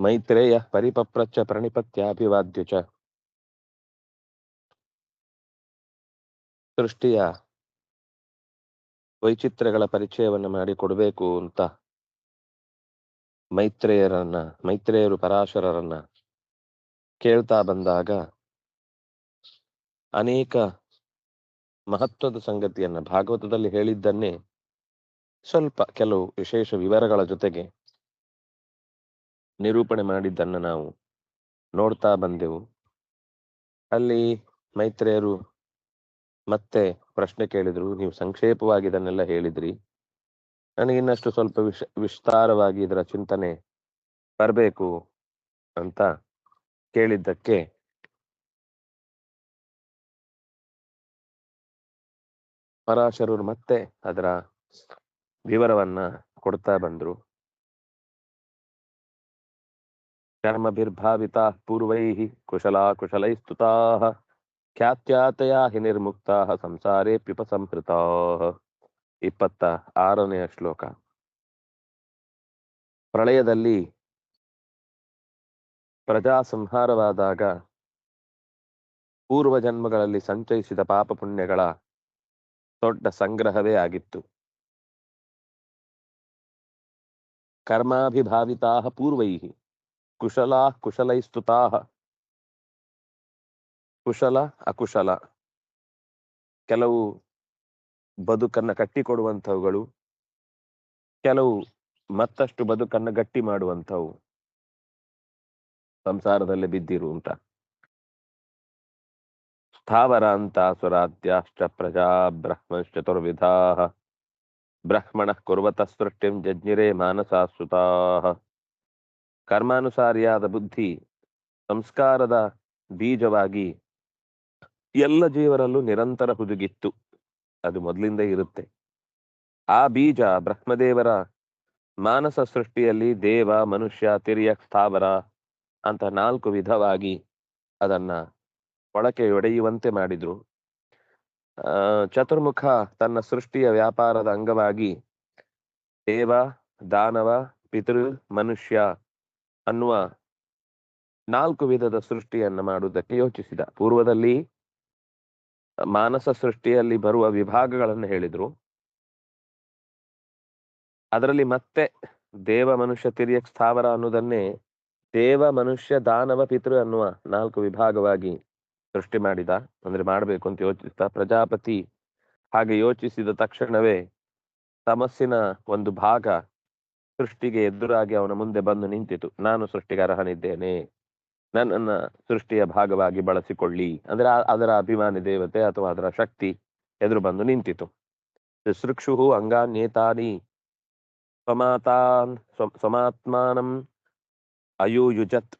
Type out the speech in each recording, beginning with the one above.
ಮೈತ್ರೇಯ ಪರಿಪಪ್ರಚ್ಚ ಪ್ರಣಿಪತ್ಯಾಭಿವಾದ್ಯ ಚ. ಸೃಷ್ಟಿಯ ವೈಚಿತ್ರ್ಯಗಳ ಪರಿಚಯವನ್ನು ಮಾಡಿಕೊಡ್ಬೇಕು ಅಂತ. ಮೈತ್ರೇಯರನ್ನ, ಮೈತ್ರೇಯರು ಪರಾಶರರನ್ನ ಕೇಳ್ತಾ ಬಂದಾಗ ಅನೇಕ ಮಹತ್ವದ ಸಂಗತಿಯನ್ನ ಭಾಗವತದಲ್ಲಿ ಹೇಳಿದ್ದನ್ನೇ ಸ್ವಲ್ಪ ಕೆಲವು ವಿಶೇಷ ವಿವರಗಳ ಜೊತೆಗೆ ನಿರೂಪಣೆ ಮಾಡಿದ್ದನ್ನು ನಾವು ನೋಡ್ತಾ ಬಂದೆವು. ಅಲ್ಲಿ ಮೈತ್ರೇಯರು ಮತ್ತೆ ಪ್ರಶ್ನೆ ಕೇಳಿದ್ರು, ನೀವು ಸಂಕ್ಷೇಪವಾಗಿ ಇದನ್ನೆಲ್ಲ ಹೇಳಿದ್ರಿ. ನನಗೆ ಇನ್ನಷ್ಟು ಸ್ವಲ್ಪ ವಿಶ್, ವಿಸ್ತಾರವಾಗಿ ಇದರ ಚಿಂತನೆ ಬರಬೇಕು ಅಂತ ಕೇಳಿದ್ದಕ್ಕೆ ಪರಾಶರರು ಮತ್ತೆ ಅದರ ವಿವರವನ್ನ ಕೊಡ್ತಾ ಬಂದ್ರು. ಪೂರ್ವೈ ಕುಶಲಾ ಕುಶಲೈಸ್ತುತಾ ಖ್ಯಾತ್ಯಾತಯಾ ಹಿ ನಿರ್ಮುಕ್ತಾ ಸಂಸಾರೇ ಪಿಪಸಂಹೃತ ಇಪ್ಪತ್ತ ಆರನೆಯ ಶ್ಲೋಕ. ಪ್ರಳಯದಲ್ಲಿ ಪ್ರಜಾ ಸಂಹಾರವಾದಾಗ ಪೂರ್ವ ಜನ್ಮಗಳಲ್ಲಿ ಸಂಚಯಿಸಿದ ಪಾಪ ಪುಣ್ಯಗಳ ದೊಡ್ಡ ಸಂಗ್ರಹವೇ ಆಗಿತ್ತು. ಕರ್ಮಾಭಿಭಾವಿತಾ ಪೂರ್ವೈ ಕುಶಲಾ ಕುಶಲೈಸ್ತುತಾ ಕುಶಲ ಅಕುಶಲ. ಕೆಲವು ಬದುಕನ್ನ ಕಟ್ಟಿಕೊಡುವಂಥವುಗಳು ಕೆಲವು ಮತ್ತಷ್ಟು ಬದುಕನ್ನ ಗಟ್ಟಿ ಮಾಡುವಂಥವು. ಸಂಸಾರದಲ್ಲಿ ಬಿದ್ದಿರು ಅಂತ. ಸ್ಥಾವರ ಅಂತ ಸುರಾಧ್ಯಾಶ್ಚ ಪ್ರಜಾ ಬ್ರಹ್ಮಶ್ಚತುರ್ವಿಧಾ ಬ್ರಹ್ಮಣ ಕುರ್ವತ ಸೃಷ್ಟಿಂ ಜಜ್ಞಿರೇ ಮಾನಸಾಸುತಾ ಕರ್ಮಾನುಸಾರಿಯಾದ ಬುದ್ಧಿ ಸಂಸ್ಕಾರದ ಬೀಜವಾಗಿ ಎಲ್ಲ ಜೀವರಲ್ಲೂ ನಿರಂತರ ಹುದುಗಿತ್ತು. ಅದು ಮೊದಲಿಂದ ಇರುತ್ತೆ. ಆ ಬೀಜ ಬ್ರಹ್ಮದೇವರ ಮಾನಸ ಸೃಷ್ಟಿಯಲ್ಲಿ ದೇವ, ಮನುಷ್ಯ ತಿರಿಯ ಸ್ಥಾವರ ಅಂತ ನಾಲ್ಕು ವಿಧವಾಗಿ ಅದನ್ನ ಒಳಕೆ ಒಡೆಯುವಂತೆ ಮಾಡಿದ್ರು. ಚತುರ್ಮುಖ ತನ್ನ ಸೃಷ್ಟಿಯ ವ್ಯಾಪಾರದ ಅಂಗವಾಗಿ ದೇವ, ದಾನವ, ಪಿತೃ, ಮನುಷ್ಯ ಅನ್ನುವ ನಾಲ್ಕು ವಿಧದ ಸೃಷ್ಟಿಯನ್ನು ಮಾಡುವುದಕ್ಕೆ ಯೋಚಿಸಿದ. ಪೂರ್ವದಲ್ಲಿ ಮಾನಸ ಸೃಷ್ಟಿಯಲ್ಲಿ ಬರುವ ವಿಭಾಗಗಳನ್ನು ಹೇಳಿದ್ರು. ಅದರಲ್ಲಿ ಮತ್ತೆ ದೇವ ಮನುಷ್ಯ ತಿರ್ಯಕ್ ಸ್ಥಾವರ ಅನ್ನೋದನ್ನೇ ದೇವ ಮನುಷ್ಯ ದಾನವ ಪಿತೃ ಅನ್ನುವ ನಾಲ್ಕು ವಿಭಾಗವಾಗಿ ಸೃಷ್ಟಿ ಮಾಡಿದ. ಅಂದ್ರೆ ಮಾಡಬೇಕು ಅಂತ ಯೋಚಿಸಿದ ಪ್ರಜಾಪತಿ ಹಾಗೆ ಯೋಚಿಸಿದ ತಕ್ಷಣವೇ ತಮಸ್ಸಿನ ಒಂದು ಭಾಗ ಸೃಷ್ಟಿಗೆ ಎದುರಾಗಿ ಅವನ ಮುಂದೆ ಬಂದು ನಿಂತಿತು. ನಾನು ಸೃಷ್ಟಿಗೆ ಅರ್ಹನಿದ್ದೇನೆ ನನ್ನನ್ನ ಸೃಷ್ಟಿಯ ಭಾಗವಾಗಿ ಬಳಸಿಕೊಳ್ಳಿ. ಅಂದ್ರೆ ಅದರ ಅಭಿಮಾನಿ ದೇವತೆ ಅಥವಾ ಅದರ ಶಕ್ತಿ ಎದುರು ಬಂದು ನಿಂತಿತು. ಸೃಕ್ಷು ಅಂಗಾನ್ಯೇತಾನಿ ಸ್ವಮಾತಾನ್ ಸ್ವಮಾತ್ಮಾನಂ ಅಯೋಯುಜತ್.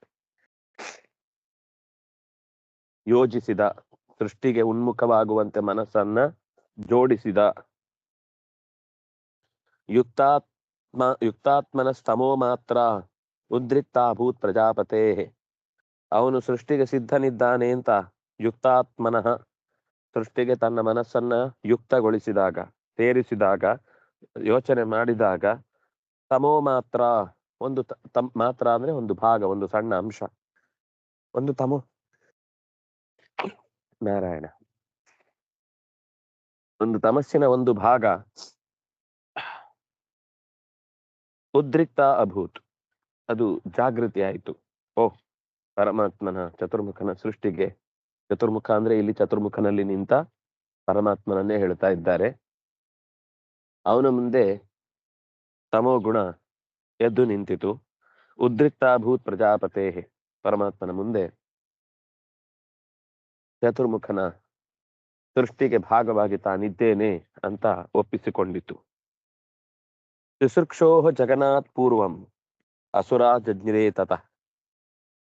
ಯೋಜಿಸಿದ, ಸೃಷ್ಟಿಗೆ ಉನ್ಮುಖವಾಗುವಂತೆ ಮನಸ್ಸನ್ನ ಜೋಡಿಸಿದ ಯುಕ್ತಾತ್ಮ ಯುಕ್ತಾತ್ಮನ ಸ್ತಮೋ ಮಾತ್ರ ಉದ್ರಿಕ್ತಾಭೂತ್ ಪ್ರಜಾಪತೆ ಅವನು ಸೃಷ್ಟಿಗೆ ಸಿದ್ಧನಿದ್ದಾನೆ ಅಂತ ಯುಕ್ತಾತ್ಮನಃ ಸೃಷ್ಟಿಗೆ ತನ್ನ ಮನಸ್ಸನ್ನ ಯುಕ್ತಗೊಳಿಸಿದಾಗ, ಸೇರಿಸಿದಾಗ, ಯೋಚನೆ ಮಾಡಿದಾಗ ತಮೋ ಮಾತ್ರ ಒಂದು ತಮ್ ಮಾತ್ರ ಅಂದ್ರೆ ಒಂದು ಭಾಗ, ಒಂದು ಸಣ್ಣ ಅಂಶ. ಒಂದು ತಮೋ. ನಾರಾಯಣ. ಒಂದು ತಮಸ್ಸಿನ ಒಂದು ಭಾಗ. ಉದ್ರಿಕ್ತ ಅಭೂತ್. ಅದು ಜಾಗೃತಿ ಆಯಿತು. ಓಹ್ ಪರಮಾತ್ಮನ ಚತುರ್ಮುಖನ ಸೃಷ್ಟಿಗೆ. ಚತುರ್ಮುಖ ಅಂದ್ರೆ ಇಲ್ಲಿ ಚತುರ್ಮುಖನಲ್ಲಿ ನಿಂತ ಪರಮಾತ್ಮನನ್ನೇ ಹೇಳ್ತಾ ಇದ್ದಾರೆ. ಅವನ ಮುಂದೆ ತಮೋ ಗುಣ ಎದ್ದು ನಿಂತಿತು. ಉದ್ರಿಕ್ತಾಭೂತ್ ಪ್ರಜಾಪತೆ ಪರಮಾತ್ಮನ ಮುಂದೆ ಚತುರ್ಮುಖನ ಸೃಷ್ಟಿಗೆ ಭಾಗವಾಗಿ ತಾನಿದ್ದೇನೆ ಅಂತ ಒಪ್ಪಿಸಿಕೊಂಡಿತು. ಶುಶ್ರಕ್ಷೋಹ ಜಗನ್ನಾಥ್ ಪೂರ್ವಂ. ಅಸುರ ಜಜ್ಞರೇ ತತಃ.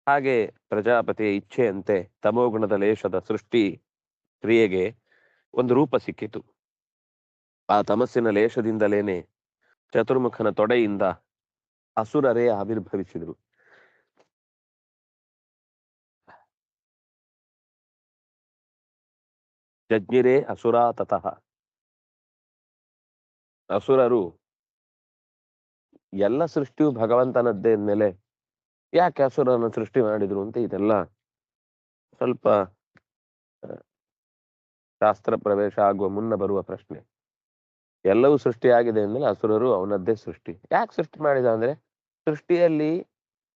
ಹಾಗೆ ಪ್ರಜಾಪತಿಯ ಇಚ್ಛೆಯಂತೆ ತಮೋಗುಣದ ಲೇಷದ ಸೃಷ್ಟಿ ಕ್ರಿಯೆಗೆ ಒಂದು ರೂಪ ಸಿಕ್ಕಿತು. ಆ ತಮಸ್ಸಿನ ಲೇಷದಿಂದಲೇನೆ ಚತುರ್ಮುಖನ ತೊಡೆಯಿಂದ ಅಸುರರೇ ಆವಿರ್ಭವಿಸಿದರು. ಜಜ್ಞಿರೇ ಅಸುರಾ ತತಃ. ಅಸುರರು ಎಲ್ಲ ಸೃಷ್ಟಿಯು ಭಗವಂತನದ್ದೇ ಮೇಲೆ ಯಾಕೆ ಅಸುರನ ಸೃಷ್ಟಿ ಮಾಡಿದ್ರು ಅಂತ ಇದೆಲ್ಲ ಸ್ವಲ್ಪ ಶಾಸ್ತ್ರ ಪ್ರವೇಶ ಆಗುವ ಮುನ್ನ ಬರುವ ಪ್ರಶ್ನೆ. ಎಲ್ಲವೂ ಸೃಷ್ಟಿಯಾಗಿದೆ ಅಂದ್ಮೇಲೆ ಅಸುರರು ಅವನದ್ದೇ ಸೃಷ್ಟಿ. ಯಾಕೆ ಸೃಷ್ಟಿ ಮಾಡಿದ ಅಂದ್ರೆ ಸೃಷ್ಟಿಯಲ್ಲಿ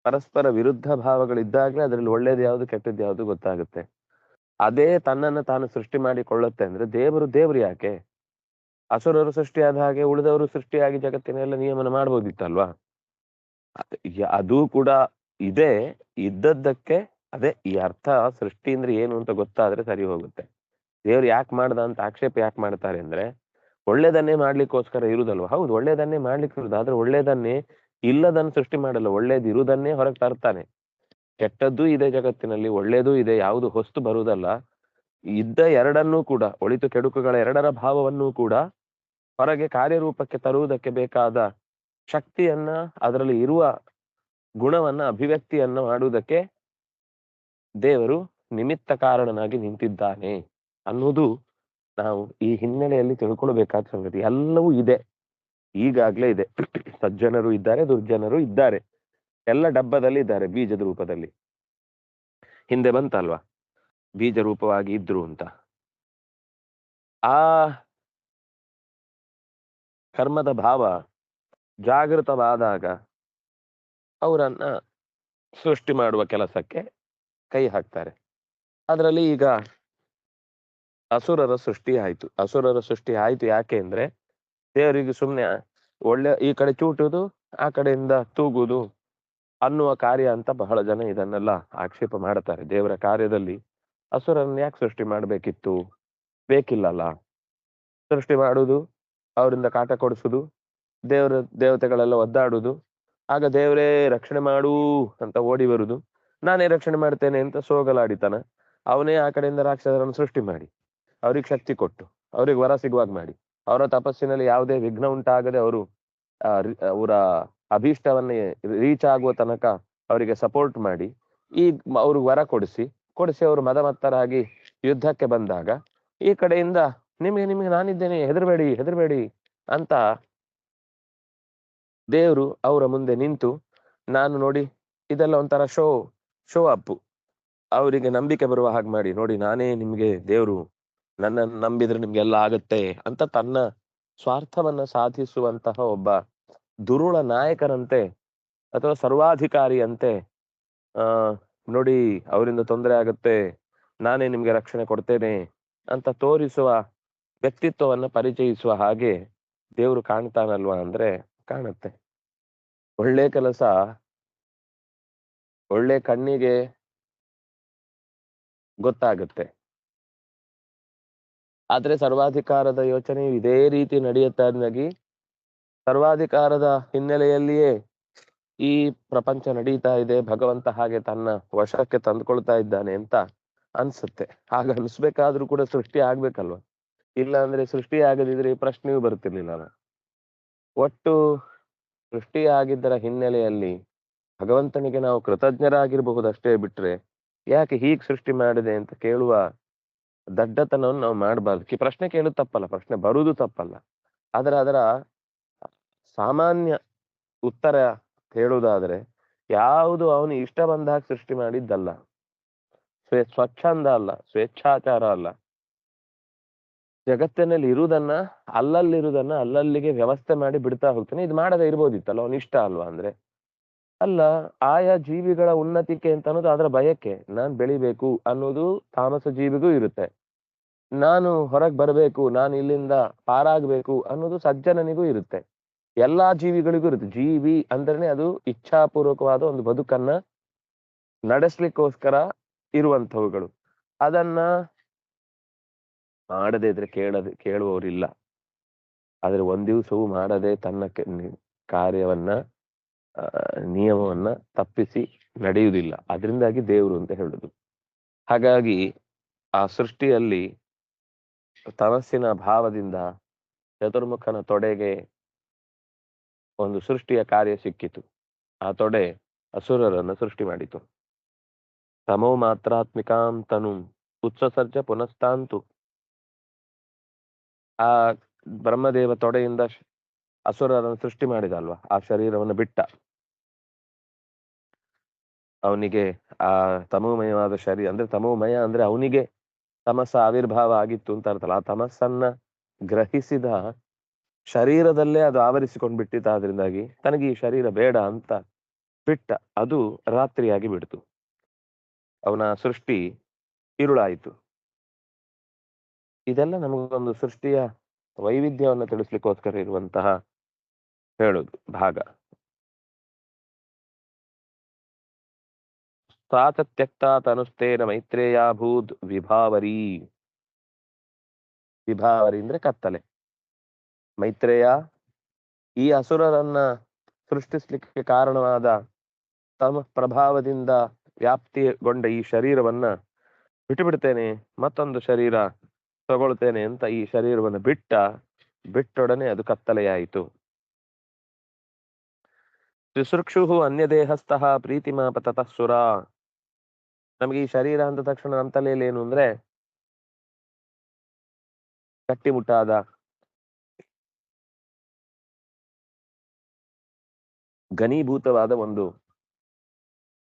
ಪರಸ್ಪರ ವಿರುದ್ಧ ಭಾವಗಳಿದ್ದಾಗಲೇ ಅದರಲ್ಲಿ ಒಳ್ಳೇದು ಯಾವುದು, ಕೆಟ್ಟದ್ದು ಯಾವುದು ಗೊತ್ತಾಗುತ್ತೆ. ಅದೇ ತನ್ನನ್ನು ತಾನು ಸೃಷ್ಟಿ ಮಾಡಿಕೊಳ್ಳುತ್ತೆ ಅಂದ್ರೆ ದೇವರು ದೇವರು ಯಾಕೆ? ಅಸುರರು ಸೃಷ್ಟಿಯಾದ ಹಾಗೆ ಉಳಿದವರು ಸೃಷ್ಟಿಯಾಗಿ ಜಗತ್ತಿನೆಲ್ಲ ನಿಯಮನ ಮಾಡ್ಬೋದಿತ್ತಲ್ವಾ? ಅದ್- ಕೂಡ ಇದೆ. ಇದ್ದದ್ದಕ್ಕೆ ಅದೇ ಈ ಅರ್ಥ, ಸೃಷ್ಟಿ ಅಂದ್ರೆ ಏನು ಅಂತ ಗೊತ್ತಾದ್ರೆ ಸರಿ ಹೋಗುತ್ತೆ. ದೇವ್ರು ಯಾಕೆ ಮಾಡ್ದ ಅಂತ ಆಕ್ಷೇಪ ಯಾಕೆ ಮಾಡ್ತಾರೆ ಅಂದ್ರೆ ಒಳ್ಳೇದನ್ನೇ ಮಾಡ್ಲಿಕ್ಕೋಸ್ಕರ ಇರುದಲ್ವ? ಹೌದು, ಒಳ್ಳೇದನ್ನೇ ಮಾಡ್ಲಿಕ್ಕೆ ಇರುದು. ಆದ್ರೆ ಒಳ್ಳೇದನ್ನೇ ಇಲ್ಲದನ್ನ ಸೃಷ್ಟಿ ಮಾಡಲ್ಲ. ಒಳ್ಳೇದು ಇರೋದನ್ನೇ ಹೊರಗೆ ತರ್ತಾನೆ. ಕೆಟ್ಟದ್ದು ಇದೆ ಜಗತ್ತಿನಲ್ಲಿ, ಒಳ್ಳೇದು ಇದೆ, ಯಾವುದು ಹೊಸ್ತು ಬರುವುದಲ್ಲ. ಇದ್ದ ಎರಡನ್ನೂ ಕೂಡ, ಒಳಿತು ಕೆಡುಕುಗಳ ಎರಡರ ಭಾವವನ್ನೂ ಕೂಡ ಹೊರಗೆ ಕಾರ್ಯರೂಪಕ್ಕೆ ತರುವುದಕ್ಕೆ ಬೇಕಾದ ಶಕ್ತಿಯನ್ನ ಅದರಲ್ಲಿ ಇರುವ ಗುಣವನ್ನ, ಅಭಿವ್ಯಕ್ತಿಯನ್ನ ಮಾಡುವುದಕ್ಕೆ ದೇವರು ನಿಮಿತ್ತ ಕಾರಣನಾಗಿ ನಿಂತಿದ್ದಾನೆ ಅನ್ನೋದು ನಾವು ಈ ಹಿನ್ನೆಲೆಯಲ್ಲಿ ತಿಳ್ಕೊಳ್ಬೇಕಾದ ಸಂಗತಿ. ಎಲ್ಲವೂ ಇದೆ. ಈಗಾಗ್ಲೇ ಇದೆ. ಸಜ್ಜನರು ಇದ್ದಾರೆ, ದುರ್ಜನರು ಇದ್ದಾರೆ. ಎಲ್ಲ ಡಬ್ಬದಲ್ಲಿ ಇದ್ದಾರೆ, ಬೀಜದ ರೂಪದಲ್ಲಿ. ಹಿಂದೆ ಬಂತಲ್ವಾ? ಬೀಜ ರೂಪವಾಗಿ ಇದ್ರು ಅಂತ. ಆ ಕರ್ಮದ ಭಾವ ಜಾಗೃತವಾದಾಗ ಅವರನ್ನ ಸೃಷ್ಟಿ ಮಾಡುವ ಕೆಲಸಕ್ಕೆ ಕೈ ಹಾಕ್ತಾರೆ. ಅದರಲ್ಲಿ ಈಗ ಅಸುರರ ಸೃಷ್ಟಿ ಆಯ್ತು. ಅಸುರರ ಸೃಷ್ಟಿ ಆಯ್ತು ಯಾಕೆ ಅಂದ್ರೆ ದೇವರಿಗೆ ಸುಮ್ಮನೆ ಒಳ್ಳೆ ಈ ಕಡೆ ಚೂಟುದು, ಆ ಕಡೆಯಿಂದ ತೂಗುದು ಅನ್ನುವ ಕಾರ್ಯ ಅಂತ ಬಹಳ ಜನ ಇದನ್ನೆಲ್ಲ ಆಕ್ಷೇಪ ಮಾಡ್ತಾರೆ. ದೇವರ ಕಾರ್ಯದಲ್ಲಿ ಅಸುರನ್ನ ಯಾಕೆ ಸೃಷ್ಟಿ ಮಾಡಬೇಕಿತ್ತು? ಬೇಕಿಲ್ಲಲ್ಲ. ಸೃಷ್ಟಿ ಮಾಡುದು ಅವರಿಂದ ಕಾಟ ಕೊಡಿಸುದು, ದೇವರ ದೇವತೆಗಳೆಲ್ಲ ಒದ್ದಾಡುದು, ಆಗ ದೇವರೇ ರಕ್ಷಣೆ ಮಾಡು ಅಂತ ಓಡಿ ಬರುದು. ನಾನೇ ರಕ್ಷಣೆ ಮಾಡ್ತೇನೆ ಅಂತ ಸೋಗಲಾಡಿತನ. ಅವನೇ ಆ ಕಡೆಯಿಂದ ರಾಕ್ಷಸರನ್ನು ಸೃಷ್ಟಿ ಮಾಡಿ. ಅವ್ರಿಗೆ ಶಕ್ತಿ ಕೊಟ್ಟು, ಅವ್ರಿಗೆ ವರ ಸಿಗುವಾಗ ಮಾಡಿ. ಅವರ ತಪಸ್ಸಿನಲ್ಲಿ ಯಾವುದೇ ವಿಘ್ನ ಉಂಟಾಗದೆ ಅವರು ಅವರ ಅಭೀಷ್ಟವನ್ನೇ ರೀಚ್ ಆಗುವ ತನಕ ಅವರಿಗೆ ಸಪೋರ್ಟ್ ಮಾಡಿ, ಈ ಅವ್ರಿಗೆ ವರ ಕೊಡಿಸಿ ಕೊಡಿಸಿ ಅವರು ಮದಮತ್ತರಾಗಿ ಯುದ್ಧಕ್ಕೆ ಬಂದಾಗ, ಈ ಕಡೆಯಿಂದ ನಿಮಗೆ ನಿಮಗೆ ನಾನಿದ್ದೇನೆ, ಹೆದರಬೇಡಿ ಹೆದರಬೇಡಿ ಅಂತ ದೇವರು ಅವರ ಮುಂದೆ ನಿಂತು, ನಾನು ನೋಡಿ, ಇದೆಲ್ಲ ಒಂಥರ ಶೋ ಶೋ ಅಪ್. ಅವರಿಗೆ ನಂಬಿಕೆ ಬರುವ ಹಾಗೆ ಮಾಡಿ, ನೋಡಿ, ನಾನೇ ನಿಮ್ಗೆ ದೇವರು, ನನ್ನ ನಂಬಿದ್ರೆ ನಿಮ್ಗೆಲ್ಲ ಆಗತ್ತೆ ಅಂತ ತನ್ನ ಸ್ವಾರ್ಥವನ್ನ ಸಾಧಿಸುವಂತಹ ಒಬ್ಬ ದುರುಳ ನಾಯಕರಂತೆ ಅಥವಾ ಸರ್ವಾಧಿಕಾರಿಯಂತೆ, ಆ, ನೋಡಿ, ಅವರಿಂದ ತೊಂದರೆ ಆಗುತ್ತೆ, ನಾನೇ ನಿಮ್ಗೆ ರಕ್ಷಣೆ ಕೊಡ್ತೇನೆ ಅಂತ ತೋರಿಸುವ ವ್ಯಕ್ತಿತ್ವವನ್ನ ಪರಿಚಯಿಸುವ ಹಾಗೆ ದೇವರು ಕಾಣ್ತಾನಲ್ವಾ ಅಂದ್ರೆ ಕಾಣುತ್ತೆ. ಒಳ್ಳೆ ಕೆಲಸ, ಒಳ್ಳೆ ಕಣ್ಣಿಗೆ ಗೊತ್ತಾಗುತ್ತೆ. ಆದ್ರೆ ಸರ್ವಾಧಿಕಾರದ ಯೋಚನೆ ಇದೇ ರೀತಿ ನಡೆಯುತ್ತಾಗಿ ಸರ್ವಾಧಿಕಾರದ ಹಿನ್ನೆಲೆಯಲ್ಲಿಯೇ ಈ ಪ್ರಪಂಚ ನಡೀತಾ ಇದೆ, ಭಗವಂತ ಹಾಗೆ ತನ್ನ ವಶಕ್ಕೆ ತಂದುಕೊಳ್ತಾ ಇದ್ದಾನೆ ಅಂತ ಅನ್ಸುತ್ತೆ. ಹಾಗೆ ಅನ್ಸ್ಬೇಕಾದ್ರೂ ಕೂಡ ಸೃಷ್ಟಿ ಆಗ್ಬೇಕಲ್ವಾ? ಇಲ್ಲ ಅಂದ್ರೆ ಸೃಷ್ಟಿ ಆಗದಿದ್ರೆ ಈ ಪ್ರಶ್ನೆಯೂ ಬರ್ತಿರ್ಲಿಲ್ಲ ಒಟ್ಟು ಸೃಷ್ಟಿ ಆಗಿದ್ದರ ಹಿನ್ನೆಲೆಯಲ್ಲಿ ಭಗವಂತನಿಗೆ ನಾವು ಕೃತಜ್ಞರಾಗಿರಬಹುದು ಅಷ್ಟೇ ಬಿಟ್ರೆ ಯಾಕೆ ಹೀಗೆ ಸೃಷ್ಟಿ ಮಾಡಿದೆ ಅಂತ ಕೇಳುವ ದಡ್ಡತನವನ್ನು ನಾವು ಮಾಡಬಾರ್ದು. ಈ ಪ್ರಶ್ನೆ ಕೇಳುದು ತಪ್ಪಲ್ಲ, ಪ್ರಶ್ನೆ ಬರುವುದು ತಪ್ಪಲ್ಲ. ಆದ್ರೆ ಅದರ ಸಾಮಾನ್ಯ ಉತ್ತರ ಹೇಳುವುದಾದ್ರೆ ಯಾವುದು ಅವನು ಇಷ್ಟ ಬಂದಾಗ ಸೃಷ್ಟಿ ಮಾಡಿದ್ದಲ್ಲ. ಸ್ವೇ, ಸ್ವಚ್ಛಂದ ಅಲ್ಲ, ಸ್ವೇಚ್ಛಾಚಾರ ಅಲ್ಲ. ಜಗತ್ತಿನಲ್ಲಿ ಇರುವುದನ್ನ ಅಲ್ಲಲ್ಲಿರುವುದನ್ನ ಅಲ್ಲಲ್ಲಿಗೆ ವ್ಯವಸ್ಥೆ ಮಾಡಿ ಬಿಡ್ತಾ ಹೋಗ್ತಾನೆ. ಇದು ಮಾಡದೇ ಇರ್ಬೋದಿತ್ತಲ್ಲ, ಅವನ ಇಷ್ಟ ಅಲ್ವಾ ಅಂದ್ರೆ? ಅಲ್ಲ, ಆಯಾ ಜೀವಿಗಳ ಉನ್ನತಿಕೆ ಅಂತ ಅನ್ನೋದು ಅದರ ಬಯಕೆ. ನಾನ್ ಬೆಳಿಬೇಕು ಅನ್ನೋದು ತಾಮಸ ಜೀವಿಗೂ ಇರುತ್ತೆ. ನಾನು ಹೊರಗ್ ಬರಬೇಕು, ನಾನು ಇಲ್ಲಿಂದ ಪಾರಾಗಬೇಕು ಅನ್ನೋದು ಸಜ್ಜನನಿಗೂ ಇರುತ್ತೆ. ಎಲ್ಲಾ ಜೀವಿಗಳಿಗೂ ಇರುತ್ತೆ. ಜೀವಿ ಅಂದ್ರೆ ಅದು ಇಚ್ಛಾಪೂರ್ವಕವಾದ ಒಂದು ಬದುಕನ್ನ ನಡೆಸ್ಲಿಕ್ಕೋಸ್ಕರ ಇರುವಂತವುಗಳು ಅದನ್ನ ಮಾಡದೇ ಇದ್ರೆ ಕೇಳದೆ, ಕೇಳುವವರಿಲ್ಲ. ಆದ್ರೆ ಒಂದ್ ದಿವಸವೂ ಮಾಡದೆ ತನ್ನ ಕಾರ್ಯವನ್ನ ನಿಯಮವನ್ನ ತಪ್ಪಿಸಿ ನಡೆಯುವುದಿಲ್ಲ. ಅದರಿಂದಾಗಿ ದೇವರು ಅಂತ ಹೇಳುದು. ಹಾಗಾಗಿ ಆ ಸೃಷ್ಟಿಯಲ್ಲಿ ತನಸ್ಸಿನ ಭಾವದಿಂದ ಚತುರ್ಮುಖನ ತೊಡೆಗೆ ಒಂದು ಸೃಷ್ಟಿಯ ಕಾರ್ಯ ಸಿಕ್ಕಿತು. ಆ ತೊಡೆ ಅಸುರರನ್ನು ಸೃಷ್ಟಿ ಮಾಡಿತು. ತಮೋ ಮಾತ್ರಾತ್ಮಿಕಾಂ ತನು ಉತ್ಸಸರ್ಜ ಪುನಸ್ತಾಂತು. ಆ ಬ್ರಹ್ಮದೇವ ತೊಡೆಯಿಂದ ಅಸುರರನ್ನು ಸೃಷ್ಟಿ ಮಾಡಿದ ಅಲ್ವಾ ಆ ಶರೀರವನ್ನು ಬಿಟ್ಟ. ಅವನಿಗೆ ಆ ತಮೋಮಯವಾದ ಶರೀರ ಅಂದ್ರೆ ತಮೋಮಯ ಅಂದ್ರೆ ಅವನಿಗೆ ತಮಸ್ಸ ಆವಿರ್ಭಾವ ಆಗಿತ್ತು ಅಂತ ಅರ್ಥಲ್ಲ. ಆ ತಮಸ್ಸನ್ನ ಗ್ರಹಿಸಿದ ಶರೀರದಲ್ಲೇ ಅದು ಆವರಿಸಿಕೊಂಡು ಬಿಟ್ಟಿತ್ತಾದ್ರಿಂದಾಗಿ ತನಗೆ ಈ ಶರೀರ ಬೇಡ ಅಂತ ಬಿಟ್ಟ. ಅದು ರಾತ್ರಿಯಾಗಿ ಬಿಡ್ತು. ಅವನ ಸೃಷ್ಟಿ ഇരുಳಾಯಿತು ಇದೆಲ್ಲ ನಮಗೊಂದು ಸೃಷ್ಟಿಯ ವೈವಿಧ್ಯವನ್ನು ತಿಳಿಸ್ಲಿಕ್ಕೋಸ್ಕರ ಇರುವಂತಹ ಹೇಳುದು, ಭಾಗ. ಸಾಚ ತ್ಯಕ್ತ ತನುಸ್ತೇನ ಮೈತ್ರೇಯಾಭೂತ್ ವಿಭಾವರಿ. ವಿಭಾವರಿ ಅಂದ್ರೆ ಕತ್ತಲೆ. ಮೈತ್ರೇಯ ಈ ಅಸುರರನ್ನ ಸೃಷ್ಟಿಸ್ಲಿಕ್ಕೆ ಕಾರಣವಾದ ತಮ್ಮ ಪ್ರಭಾವದಿಂದ ವ್ಯಾಪ್ತಿಗೊಂಡ ಈ ಶರೀರವನ್ನ ಬಿಟ್ಟು ಬಿಡ್ತೇನೆ ಮತ್ತೊಂದು ಶರೀರ ತಗೊಳ್ತೇನೆ ಅಂತ ಈ ಶರೀರವನ್ನು ಬಿಟ್ಟ ಬಿಟ್ಟೊಡನೆ ಅದು ಕತ್ತಲೆಯಾಯಿತು. ಶುಶ್ರೂಕ್ಷು ಅನ್ಯ ದೇಹಸ್ಥಃ ಪ್ರೀತಿಮಾಪ ತತಃ ಸುರ. ನಮಗೆ ಈ ಶರೀರ ಅಂದ ತಕ್ಷಣ ನಮ್ಮ ತಲೆಯಲ್ಲಿ ಏನು ಅಂದ್ರೆ ಗಟ್ಟಿಮುಟ್ಟಾದ ಘನೀಭೂತವಾದ ಒಂದು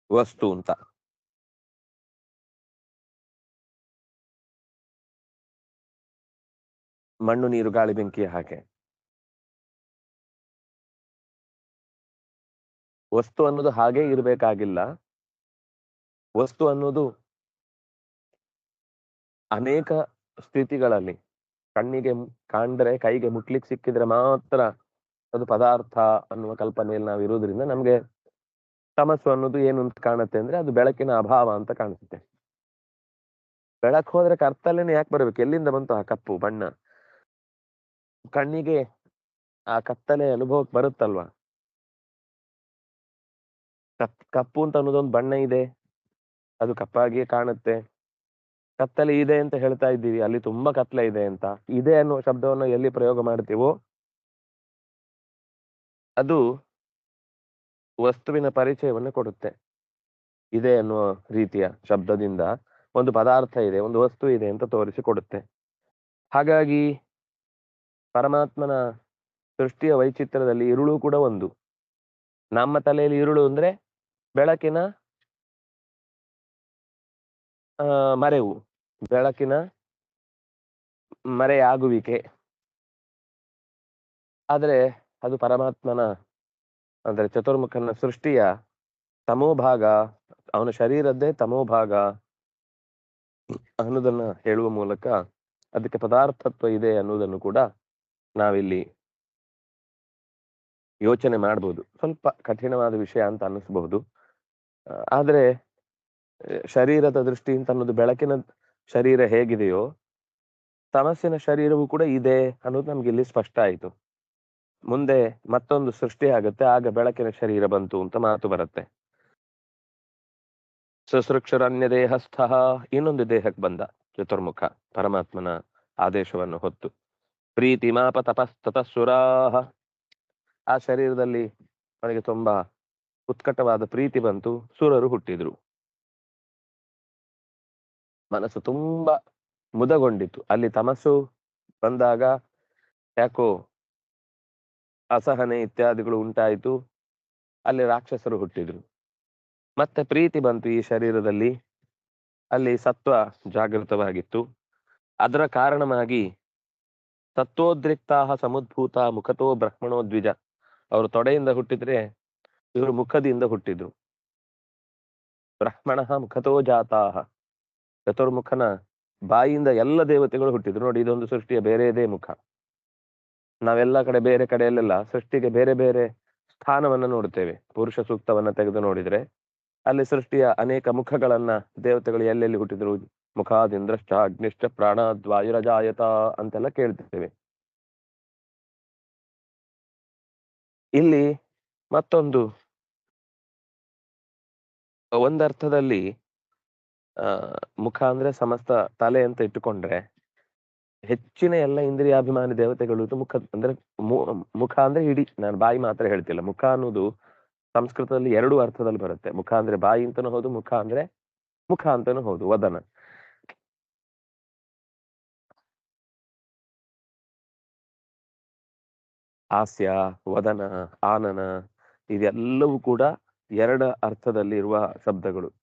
ವಸ್ತು ಅಂತ. ಮಣ್ಣು, ನೀರು, ಗಾಳಿ ಬೆಂಕಿಯ ಹಾಗೆ. ವಸ್ತು ಅನ್ನೋದು ಹಾಗೆ ಇರಬೇಕಾಗಿಲ್ಲ. ವಸ್ತು ಅನ್ನೋದು ಅನೇಕ ಸ್ಥಿತಿಗಳಲ್ಲಿ ಕಣ್ಣಿಗೆ ಕಾಣ್ದ್ರೆ, ಕೈಗೆ ಮುಟ್ಲಿಕ್ಕೆ ಸಿಕ್ಕಿದ್ರೆ ಮಾತ್ರ ಅದು ಪದಾರ್ಥ ಅನ್ನುವ ಕಲ್ಪನೆಯಲ್ಲಿ ನಾವು ಇರೋದ್ರಿಂದ ನಮ್ಗೆ ತಮಸ್ಸು ಅನ್ನೋದು ಏನು ಅಂತ ಕಾಣುತ್ತೆ ಅಂದ್ರೆ ಅದು ಬೆಳಕಿನ ಅಭಾವ ಅಂತ ಕಾಣಿಸುತ್ತೆ ಬೆಳಕು ಹೋದ್ರೆ ಕರ್ತಲೇನೆ ಯಾಕೆ ಬರ್ಬೇಕು? ಎಲ್ಲಿಂದ ಬಂತು ಆ ಕಪ್ಪು, ಬಣ್ಣ? ಕಣ್ಣಿಗೆ ಆ ಕತ್ತಲೆ ಅನುಭವಕ್ಕೆ ಬರುತ್ತಲ್ವಾ? ಕಪ್, ಕಪ್ಪು ಅಂತ ಅನ್ನೋದೊಂದು ಬಣ್ಣ ಇದೆ. ಅದು ಕಪ್ಪಾಗಿಯೇ ಕಾಣುತ್ತೆ. ಕತ್ತಲೆ ಇದೆ ಅಂತ ಹೇಳ್ತಾ ಇದ್ದೀವಿ. ಅಲ್ಲಿ ತುಂಬಾ ಕತ್ತಲೆ ಇದೆ ಅಂತ. ಇದೆ ಅನ್ನುವ ಶಬ್ದವನ್ನು ಎಲ್ಲಿ ಪ್ರಯೋಗ ಮಾಡ್ತೀವೋ, ಅದು ವಸ್ತುವಿನ ಪರಿಚಯವನ್ನು ಕೊಡುತ್ತೆ. ಇದೆ ಅನ್ನುವ ರೀತಿಯ ಶಬ್ದದಿಂದ ಒಂದು ಪದಾರ್ಥ ಇದೆ, ಒಂದು ವಸ್ತು ಇದೆ ಅಂತ ತೋರಿಸಿಕೊಡುತ್ತೆ ಹಾಗಾಗಿ ಪರಮಾತ್ಮನ ಸೃಷ್ಟಿಯ ವೈಚಿತ್ರದಲ್ಲಿ ಇರುಳು ಕೂಡ ಒಂದು. ನಮ್ಮ ತಲೆಯಲ್ಲಿ ಇರುಳು ಅಂದ್ರೆ ಬೆಳಕಿನ ಮರೆವು. ಬೆಳಕಿನ ಮರೆಯಾಗುವಿಕೆ. ಆದರೆ ಅದು ಪರಮಾತ್ಮನ ಅಂದ್ರೆ ಚತುರ್ಮುಖನ ಸೃಷ್ಟಿಯ ತಮೋಭಾಗ, ಅವನ ಶರೀರದ್ದೇ ತಮೋಭಾಗ ಅನ್ನೋದನ್ನ ಹೇಳುವ ಮೂಲಕ ಅದಕ್ಕೆ ಪದಾರ್ಥತ್ವ ಇದೆ ಅನ್ನೋದನ್ನು ಕೂಡ ನಾವಿಲ್ಲಿ ಯೋಚನೆ ಮಾಡ್ಬೋದು. ಸ್ವಲ್ಪ ಕಠಿಣವಾದ ವಿಷಯ ಅಂತ ಅನ್ನಿಸ್ಬಹುದು. ಆದರೆ ಆದ್ರೆ ದೃಷ್ಟಿ ಶರೀರದ ದೃಷ್ಟಿಯಿಂದ ಅನ್ನೋದು ಬೆಳಕಿನ ಶರೀರ ಹೇಗಿದೆಯೋ, ತಮಸ್ಸಿನ ಶರೀರವು ಕೂಡ ಇದೆ ಅನ್ನೋದು ನಮ್ಗೆ ಇಲ್ಲಿ ಸ್ಪಷ್ಟ ಆಯ್ತು. ಮುಂದೆ ಮತ್ತೊಂದು ಸೃಷ್ಟಿ ಆಗುತ್ತೆ, ಆಗ ಬೆಳಕಿನ ಶರೀರ ಬಂತು ಅಂತ ಮಾತು ಬರುತ್ತೆ. ಸುಸೃಕ್ಷರನ್ಯ ದೇಹಸ್ಥ ಇನ್ನೊಂದು ದೇಹಕ್ಕೆ ಬಂದ ಚತುರ್ಮುಖ ಪರಮಾತ್ಮನ ಆದೇಶವನ್ನು ಹೊತ್ತು. ಪ್ರೀತಿ ಮಾಪ ತಪಸ್ತತಃಸುರಾಹ ಆ ಶರೀರದಲ್ಲಿ ಅವನಿಗೆ ತುಂಬಾ ಉತ್ಕಟವಾದ ಪ್ರೀತಿ ಬಂತು. ಸುರರು ಹುಟ್ಟಿದ್ರು. ಮನಸ್ಸು ತುಂಬಾ ಮುದಗೊಂಡಿತು ಅಲ್ಲಿ ತಮಸ್ಸು ಬಂದಾಗ ಯಾಕೋ ಅಸಹನೆ ಇತ್ಯಾದಿಗಳು ಉಂಟಾಯಿತು. ಅಲ್ಲಿ ರಾಕ್ಷಸರು ಹುಟ್ಟಿದ್ರು. ಮತ್ತೆ ಪ್ರೀತಿ ಬಂತು ಈ ಶರೀರದಲ್ಲಿ. ಅಲ್ಲಿ ಸತ್ವ ಜಾಗೃತವಾಗಿತ್ತು. ಅದರ ಕಾರಣವಾಗಿ ಸತ್ವೋದ್ರಿಕ್ತಾ ಸಮುದ್ಭೂತ ಮುಖತೋ ಬ್ರಹ್ಮಣೋ ದ್ವಿಜ. ಅವರು ತೊಡೆಯಿಂದ ಹುಟ್ಟಿದ್ರೆ ಇವರು ಮುಖದಿಂದ ಹುಟ್ಟಿದ್ರು. ಬ್ರಹ್ಮಣ ಮುಖತೋ ಜಾತಾಹ. ಚತುರ್ಮುಖನ ಬಾಯಿಯಿಂದ ಎಲ್ಲ ದೇವತೆಗಳು ಹುಟ್ಟಿದ್ರು. ನೋಡಿ, ಇದೊಂದು ಸೃಷ್ಟಿಯ ಬೇರೆದೇ ಮುಖ. ನಾವೆಲ್ಲ ಕಡೆ ಬೇರೆ ಕಡೆಯಲ್ಲೆಲ್ಲ ಸೃಷ್ಟಿಗೆ ಬೇರೆ ಬೇರೆ ಸ್ಥಾನವನ್ನ ನೋಡುತ್ತೇವೆ. ಪುರುಷ ಸೂಕ್ತವನ್ನ ತೆಗೆದು ನೋಡಿದ್ರೆ ಅಲ್ಲಿ ಸೃಷ್ಟಿಯ ಅನೇಕ ಮುಖಗಳನ್ನ ದೇವತೆಗಳು ಎಲ್ಲೆಲ್ಲಿ ಹುಟ್ಟಿದ್ರು? ಮುಖಾದಿಂದ್ರಶ್ಚ ಅಗ್ನಿಶ್ಚ ಪ್ರಾಣಾದ್ವಾಯುರಜಾಯತ ಅಂತೆಲ್ಲ ಕೇಳ್ತಿದ್ದೇವೆ ಇಲ್ಲಿ ಮತ್ತೊಂದು ಒಂದರ್ಥದಲ್ಲಿ, ಆ, ಮುಖ ಅಂದ್ರೆ ಸಮಸ್ತ ತಲೆ ಅಂತ ಇಟ್ಟುಕೊಂಡ್ರೆ ಹೆಚ್ಚಿನ ಎಲ್ಲ ಇಂದ್ರಿಯಾಭಿಮಾನಿ ದೇವತೆಗಳು ಮುಖ ಅಂದ್ರೆ ಮುಖ ಅಂದ್ರೆ ಇಡೀ, ನಾನು ಬಾಯಿ ಮಾತ್ರ ಹೇಳ್ತಿಲ್ಲ, ಮುಖ ಅನ್ನೋದು ಸಂಸ್ಕೃತದಲ್ಲಿ ಎರಡು ಅರ್ಥದಲ್ಲಿ ಬರುತ್ತೆ, ಮುಖ ಅಂದ್ರೆ ಬಾಯಿ ಅಂತಾನು ಹೌದು, ಮುಖ ಅಂದ್ರೆ ಮುಖ ಅಂತಾನು ಹೌದು, ವದನ. ಹಾಸ್ಯ, ವದನ, ಆನನ ಇದೆಲ್ಲವೂ ಕೂಡ ಎರಡ ಅರ್ಥದಲ್ಲಿ ಇರುವ ಶಬ್ದಗಳು.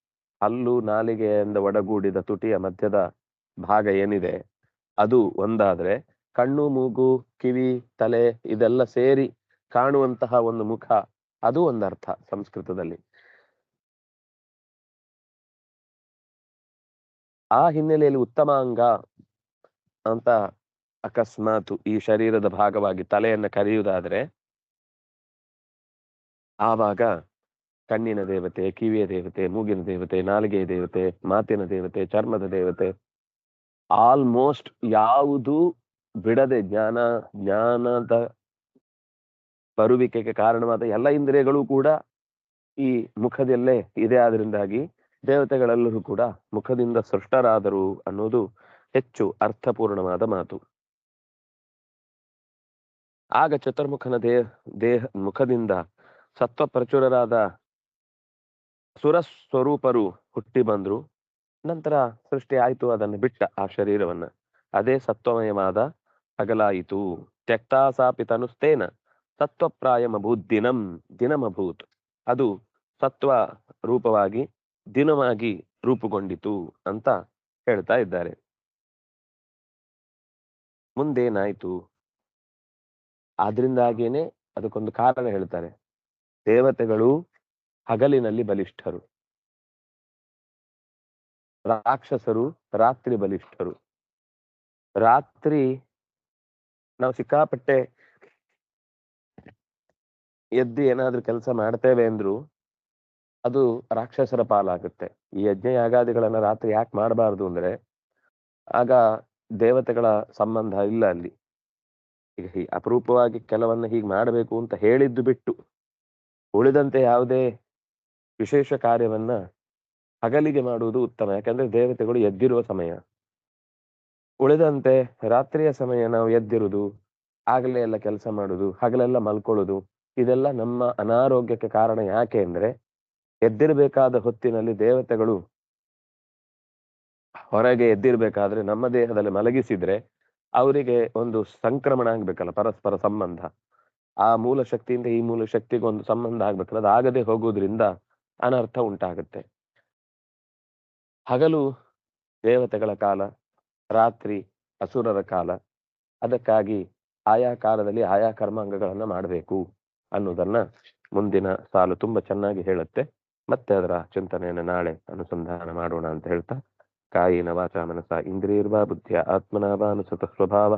ಅಲ್ಲು ನಾಲಿಗೆಯಿಂದ ಒಡಗೂಡಿದ ತುಟಿಯ ಮಧ್ಯದ ಭಾಗ ಏನಿದೆ? ಅದು ಒಂದಾದ್ರೆ ಕಣ್ಣು, ಮೂಗು, ಕಿವಿ, ತಲೆ ಇದೆಲ್ಲ ಸೇರಿ ಕಾಣುವಂತಹ ಒಂದು ಮುಖ. ಅದು ಒಂದರ್ಥ ಸಂಸ್ಕೃತದಲ್ಲಿ. ಆ ಹಿನ್ನೆಲೆಯಲ್ಲಿ ಉತ್ತಮಾಂಗ ಅಂತ ಅಕಸ್ಮಾತ್ ಈ ಶರೀರದ ಭಾಗವಾಗಿ ತಲೆಯನ್ನು ಕರೆಯುವುದಾದರೆ ಆವಾಗ ಕಣ್ಣಿನ ದೇವತೆ, ಕಿವಿಯ ದೇವತೆ, ಮೂಗಿನ ದೇವತೆ, ನಾಲಿಗೆಯ ದೇವತೆ, ಮಾತಿನ ದೇವತೆ, ಚರ್ಮದ ದೇವತೆ, ಆಲ್ಮೋಸ್ಟ್ ಯಾವುದು ಬಿಡದೆ ಜ್ಞಾನ, ಜ್ಞಾನದ ಬರುವಿಕೆಗೆ ಕಾರಣವಾದ ಎಲ್ಲ ಇಂದ್ರಿಯಗಳು ಕೂಡ ಈ ಮುಖದಲ್ಲೇ ಇದೆ. ಆದ್ರಿಂದಾಗಿ ದೇವತೆಗಳೆಲ್ಲರೂ ಕೂಡ ಮುಖದಿಂದ ಸೃಷ್ಟರಾದರು ಅನ್ನೋದು ಹೆಚ್ಚು ಅರ್ಥಪೂರ್ಣವಾದ ಮಾತು. ಆಗ ಚತುರ್ಮುಖನ ದೇಹ ದೇಹ, ಮುಖದಿಂದ ಸತ್ವ ಪ್ರಚುರರಾದ ಸುರ ಸ್ವರೂಪರು ಹುಟ್ಟಿ ಬಂದ್ರು. ನಂತರ ಸೃಷ್ಟಿ ಆಯ್ತು, ಅದನ್ನು ಬಿಟ್ಟ ಆ ಶರೀರವನ್ನ. ಅದೇ ಸತ್ವಮಯವಾದ ಅಗಲಾಯಿತು ತ್ಯಕ್ತಾ ಸಾಪಿ ತನುಸ್ತೇನ ಸತ್ವಪ್ರಾಯಮಭೂತ್ ದಿನಂ ದಿನಮಭೂತ್. ಅದು ಸತ್ವ ರೂಪವಾಗಿ ದಿನವಾಗಿ ರೂಪುಗೊಂಡಿತು ಅಂತ ಹೇಳ್ತಾ ಇದ್ದಾರೆ. ಮುಂದೇನಾಯ್ತು? ಆದ್ರಿಂದಾಗೇನೆ ಅದಕ್ಕೊಂದು ಕಾರಣ ಹೇಳ್ತಾರೆ. ದೇವತೆಗಳು ಹಗಲಿನಲ್ಲಿ ಬಲಿಷ್ಠರು. ರಾಕ್ಷಸರು ರಾತ್ರಿ ಬಲಿಷ್ಠರು. ರಾತ್ರಿ ನಾವು ಸಿಕ್ಕಾಪಟ್ಟೆ ಎದ್ದು ಏನಾದ್ರೂ ಕೆಲಸ ಮಾಡ್ತೇವೆ ಅಂದ್ರು ಅದು ರಾಕ್ಷಸರ ಪಾಲಾಗುತ್ತೆ. ಈ ಯಜ್ಞ ಯಾಗಾದಿಗಳನ್ನ ರಾತ್ರಿ ಯಾಕೆ ಮಾಡಬಾರ್ದು ಅಂದ್ರೆ ಆಗ ದೇವತೆಗಳ ಸಂಬಂಧ ಇಲ್ಲ ಅಲ್ಲಿ. ಈಗ ಹೀ ಅಪರೂಪವಾಗಿ ಕೆಲವನ್ನ ಹೀಗೆ ಮಾಡಬೇಕು ಅಂತ ಹೇಳಿದ್ದು ಬಿಟ್ಟು, ಉಳಿದಂತೆ ಯಾವುದೇ ವಿಶೇಷ ಕಾರ್ಯವನ್ನ ಹಗಲಿಗೆ ಮಾಡುವುದು ಉತ್ತಮ. ಯಾಕಂದ್ರೆ ದೇವತೆಗಳು ಎದ್ದಿರುವ ಸಮಯ. ಉಳಿದಂತೆ ರಾತ್ರಿಯ ಸಮಯ ನಾವು ಎದ್ದಿರುವುದು ಆಗಲೇ ಎಲ್ಲ ಕೆಲಸ ಮಾಡುದು, ಹಗಲೆಲ್ಲ ಮಲ್ಕೊಳ್ಳುದು, ಇದೆಲ್ಲ ನಮ್ಮ ಅನಾರೋಗ್ಯಕ್ಕೆ ಕಾರಣ ಯಾಕೆ ಅಂದ್ರೆ, ಎದ್ದಿರಬೇಕಾದ ಹೊತ್ತಿನಲ್ಲಿ ದೇವತೆಗಳು ಹೊರಗೆ ಎದ್ದಿರ್ಬೇಕಾದ್ರೆ ನಮ್ಮ ದೇಹದಲ್ಲಿ ಮಲಗಿಸಿದ್ರೆ ಅವರಿಗೆ ಒಂದು ಸಂಕ್ರಮಣ ಆಗ್ಬೇಕಲ್ಲ, ಪರಸ್ಪರ ಸಂಬಂಧ. ಆ ಮೂಲ ಶಕ್ತಿಯಿಂದ ಈ ಮೂಲ ಶಕ್ತಿಗೆ ಒಂದು ಸಂಬಂಧ ಆಗ್ಬೇಕಲ್ಲ, ಅದು ಹೋಗೋದ್ರಿಂದ ಅನರ್ಥ ಉಂಟಾಗುತ್ತೆ. ಹಗಲು ದೇವತೆಗಳ ಕಾಲ, ರಾತ್ರಿ ಅಸುರರ ಕಾಲ, ಅದಕ್ಕಾಗಿ ಆಯಾ ಕಾಲದಲ್ಲಿ ಆಯಾ ಕರ್ಮಾಂಗಗಳನ್ನ ಮಾಡಬೇಕು ಅನ್ನೋದನ್ನ ಮುಂದಿನ ಸಾಲು ತುಂಬಾ ಚೆನ್ನಾಗಿ ಹೇಳುತ್ತೆ. ಮತ್ತೆ ಅದರ ಚಿಂತನೆಯನ್ನು ನಾಳೆ ಅನುಸಂಧಾನ ಮಾಡೋಣ ಅಂತ ಹೇಳ್ತಾ ಕಾಯಿನ ವಾಚ ಮನಸ ಇಂದ್ರಿಯರ್ವಾ ಬುದ್ಧಿಯ ಆತ್ಮನ ವಾ ಅನುಸತ ಸ್ವಭಾವ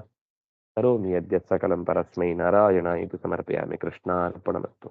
ಕರೋಮಿ ಯದ್ಯತ್ ಸಕಲಂ ಪರಸ್ಮೈ ನಾರಾಯಣ ಇದು ಸಮರ್ಪಯಾಮಿ ಕೃಷ್ಣಾರ್ಪಣಮಸ್ತು